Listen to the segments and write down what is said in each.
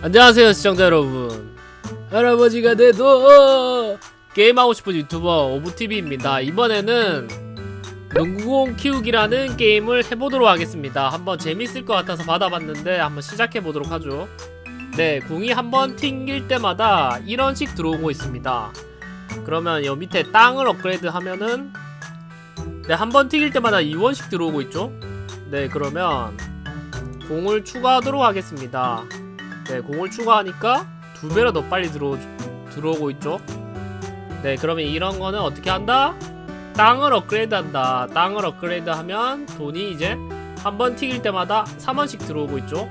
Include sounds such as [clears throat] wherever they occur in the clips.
안녕하세요 시청자 여러분. 할아버지가 돼도 게임하고 싶은 유튜버 오브TV입니다. 이번에는 농구공 키우기라는 게임을 해보도록 하겠습니다. 한번 재밌을 것 같아서 받아봤는데 한번 시작해보도록 하죠. 네 공이 한번 튕길 때마다 1원씩 들어오고 있습니다. 그러면 여 밑에 땅을 업그레이드 하면은 네 한번 튕길 때마다 2원씩 들어오고 있죠? 네 그러면 공을 추가하도록 하겠습니다 네, 공을 추가하니까 두 배로 더 빨리 들어 들어오고 있죠. 네, 그러면 이런 거는 어떻게 한다? 땅을 업그레이드 한다. 땅을 업그레이드 하면 돈이 이제 한 번 튀길 때마다 3원씩 들어오고 있죠.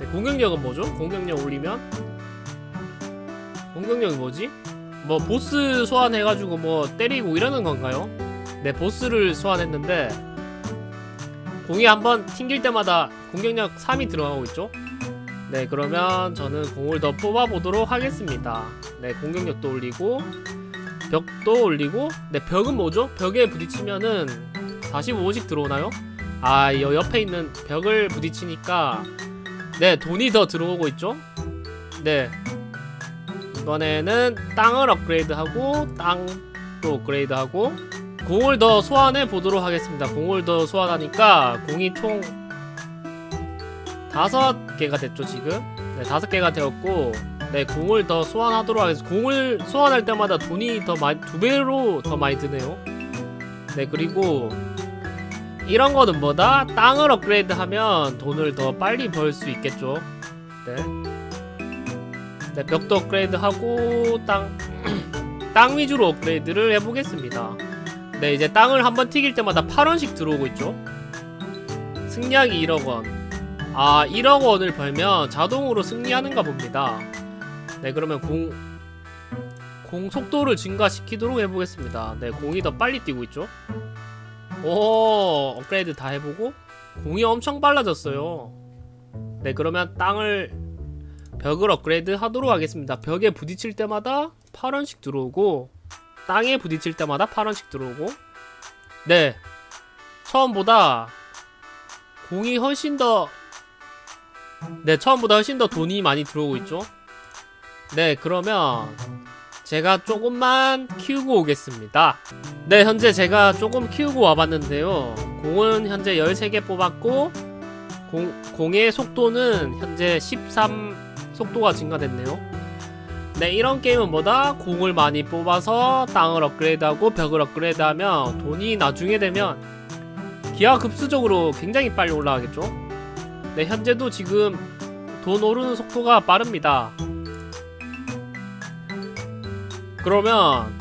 네, 공격력은 뭐죠? 공격력 올리면 공격력이 뭐지? 뭐 보스 소환해가지고 뭐 때리고 이러는 건가요? 네, 보스를 소환했는데 공이 한 번 튕길 때마다 공격력 3이 들어가고 있죠. 네 그러면 저는 공을 더 뽑아보도록 하겠습니다 네 공격력도 올리고 벽도 올리고 네 벽은 뭐죠? 벽에 부딪히면은 45씩 들어오나요? 아여 옆에 있는 벽을 부딪히니까 네 돈이 더 들어오고 있죠? 네 이번에는 땅을 업그레이드하고 땅도 업그레이드하고 공을 더 소환해 보도록 하겠습니다 공을 더 소환하니까 공이 총 다섯 개가 됐죠 지금? 네 다섯 개가 되었고 네 공을 더 소환하도록 하겠습니다. 공을 소환할 때마다 돈이 더 많이 두 배로 더 많이 드네요. 네 그리고 이런 거는 뭐다 땅을 업그레이드 하면 돈을 더 빨리 벌 수 있겠죠. 네. 네 벽도 업그레이드 하고 땅 [clears throat] 땅 위주로 업그레이드를 해보겠습니다. 네 이제 땅을 한번 튀길 때마다 8원씩 들어오고 있죠. 승리하기 1억원 아 1억 원을 벌면 자동으로 승리하는가 봅니다. 네 그러면 공, 공 속도를 증가시키도록 해보겠습니다. 네 공이 더 빨리 뛰고 있죠? 오 업그레이드 다 해보고 공이 엄청 빨라졌어요. 네 그러면 땅을 벽을 업그레이드 하도록 하겠습니다. 벽에 부딪힐 때마다 8원씩 들어오고 땅에 부딪힐 때마다 8원씩 들어오고. 네 처음보다 공이 훨씬 더 네, 처음보다 훨씬 더 돈이 많이 들어오고 있죠. 네, 그러면 제가 조금만 키우고 오겠습니다. 네, 현재 제가 조금 키우고 와봤는데요. 공은 현재 13개 뽑았고, 공, 공의 속도는 현재 13 속도가 증가됐네요. 네, 이런 게임은 뭐다? 공을 많이 뽑아서 땅을 업그레이드하고 벽을 업그레이드하면 돈이 나중에 되면 기하급수적으로 굉장히 빨리 올라가겠죠? 네, 현재도 지금 돈 오르는 속도가 빠릅니다. 그러면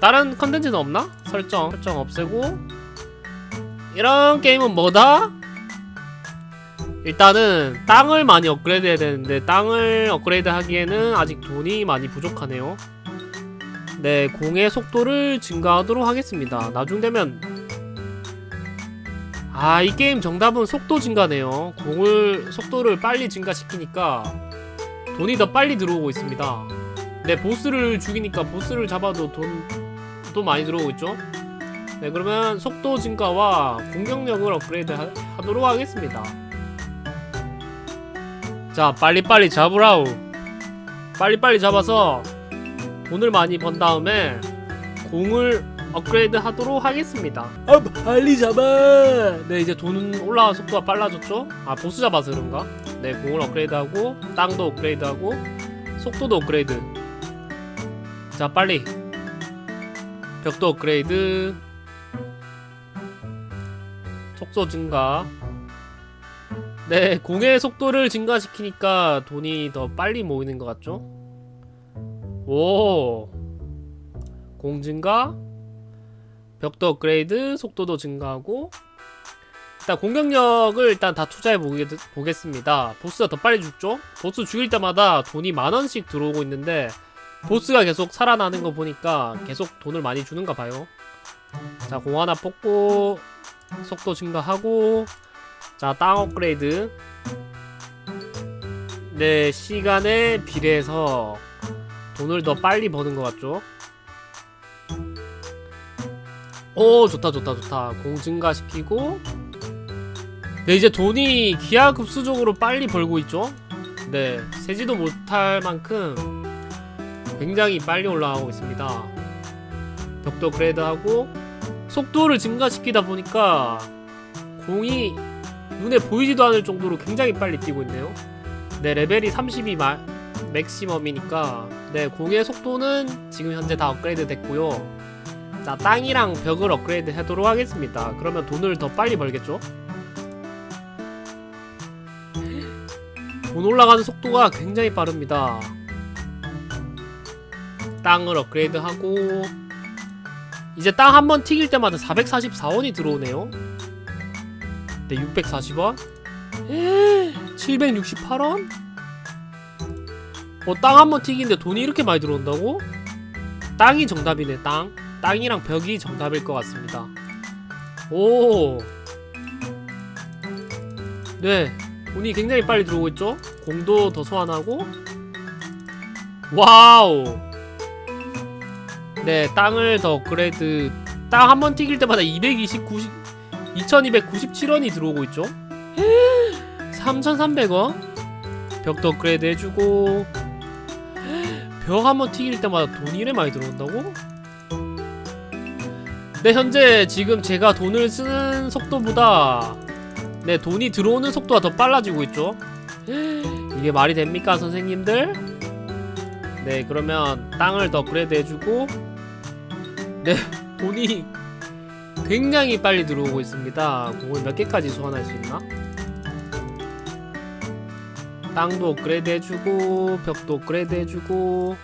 다른 컨텐츠는 없나? 설정, 설정 없애고 이런 게임은 뭐다? 일단은 땅을 많이 업그레이드 해야 되는데 땅을 업그레이드 하기에는 아직 돈이 많이 부족하네요. 네, 공의 속도를 증가하도록 하겠습니다. 나중 되면 아, 이 게임 정답은 속도 증가네요. 공을 속도를 빨리 증가시키니까 돈이 더 빨리 들어오고 있습니다. 네, 보스를 죽이니까 보스를 잡아도 돈도 많이 들어오고 있죠. 네, 그러면 속도 증가와 공격력을 업그레이드 하, 하도록 하겠습니다. 자, 빨리빨리 잡으라우. 빨리빨리 잡아서 돈을 많이 번 다음에 공을 업그레이드 하도록 하겠습니다. 아 빨리 잡아. 네 이제 돈 올라가 속도가 빨라졌죠? 아 보스 잡아서 그런가? 네 공을 업그레이드하고 땅도 업그레이드하고 속도도 업그레이드. 자 빨리 벽도 업그레이드. 속도 증가. 네 공의 속도를 증가시키니까 돈이 더 빨리 모이는 것 같죠? 오. 공 증가 벽도 업그레이드, 속도도 증가하고 일단 공격력을 일단 다 투자해 보겠습니다. 보스가 더 빨리 죽죠? 보스 죽일 때마다 돈이 만원씩 들어오고 있는데 보스가 계속 살아나는 거 보니까 계속 돈을 많이 주는가 봐요. 자, 공 하나 뽑고 속도 증가하고 자, 땅 업그레이드 네, 시간에 비례해서 돈을 더 빨리 버는 것 같죠? 오 좋다 좋다 좋다 공 증가시키고 네 이제 돈이 기하급수적으로 빨리 벌고 있죠 네, 세지도 못할 만큼 굉장히 빨리 올라가고 있습니다. 벽도 업그레이드하고 속도를 증가시키다 보니까 공이 눈에 보이지도 않을 정도로 굉장히 빨리 뛰고 있네요. 네, 레벨이 30이 마, 맥시멈이니까 네, 공의 속도는 지금 현재 다 업그레이드 됐고요. 자, 땅이랑 벽을 업그레이드 하도록 하겠습니다. 그러면 돈을 더 빨리 벌겠죠? 돈 올라가는 속도가 굉장히 빠릅니다. 땅을 업그레이드하고 이제 땅 한 번 튀길 때마다 444원이 들어오네요. 네, 640원. 768원? 어, 땅 한 번 튀기는데 돈이 이렇게 많이 들어온다고? 땅이 정답이네, 땅. 땅이랑 벽이 정답일 것 같습니다. 오. 네. 돈이 굉장히 빨리 들어오고 있죠? 공도 더 소환하고. 와우. 네, 땅을 더 업그레이드. 땅 한 번 튀길 때마다 229, 2297원이 들어오고 있죠? [gasps] 3300원? 벽도 업그레이드 해주고. [gasps] 벽 한 번 튀길 때마다 돈이 이래 많이 들어온다고? 네, 현재 지금 제가 돈을 쓰는 속도보다 네, 돈이 들어오는 속도가 더 빨라지고 있죠. [gasps] 이게 말이 됩니까, 선생님들? 네, 그러면 땅을 더 업그레이드 해주고 네, [laughs] 돈이 굉장히 빨리 들어오고 있습니다. 공을 몇 개까지 소환할 수 있나? 땅도 업그레이드 해주고 벽도 업그레이드 해주고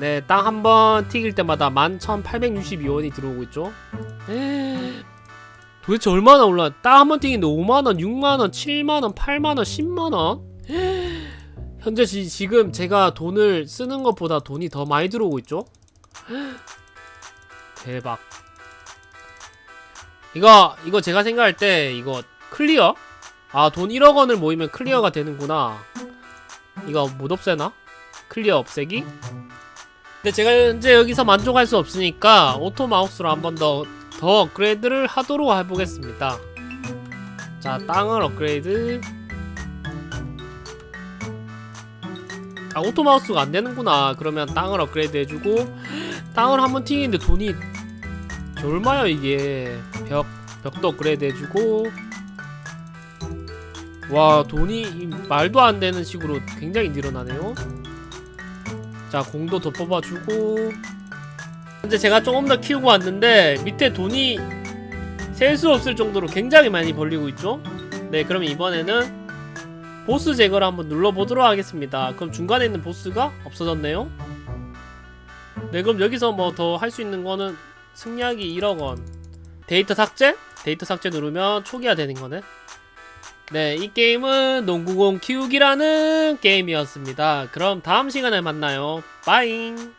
네, 땅 한 번 튀길 때마다 11,862원이 들어오고 있죠. 도대체 얼마나 올라? 땅 한 번 튀기는데 5만 원, 6만 원, 7만 원, 8만 원, 10만원? 현재 지, 지금 제가 돈을 쓰는 것보다 돈이 더 많이 들어오고 있죠? 대박. 이거, 이거 제가 생각할 때 이거 클리어? 아, 돈 1억 원을 모이면 클리어가 되는구나. 이거 못 없애나? 클리어 없애기? 근데 제가 현재 여기서 만족할 수 없으니까 오토 마우스로 한 번 더 더 업그레이드를 하도록 해보겠습니다. 자, 땅을 업그레이드. 아, 오토 마우스가 안 되는구나. 그러면 땅을 업그레이드 해주고 [gasps] 땅을 한번 튀기는데 돈이 얼마야 이게? 벽 벽도 업그레이드 해주고 와 돈이 이 말도 안 되는 식으로 굉장히 늘어나네요. 자 공도 더 뽑아주고. 현재 제가 조금 더 키우고 왔는데 밑에 돈이 셀 수 없을 정도로 굉장히 많이 벌리고 있죠? 네 그러면 이번에는 보스 제거를 한번 눌러보도록 하겠습니다. 그럼 중간에 있는 보스가 없어졌네요. 네 그럼 여기서 뭐 더 할 수 있는 거는 승리하기 1억원. 데이터 삭제? 데이터 삭제 누르면 초기화 되는 거네 네, 이 게임은 농구공 키우기라는 게임이었습니다. 그럼 다음 시간에 만나요. 빠잉!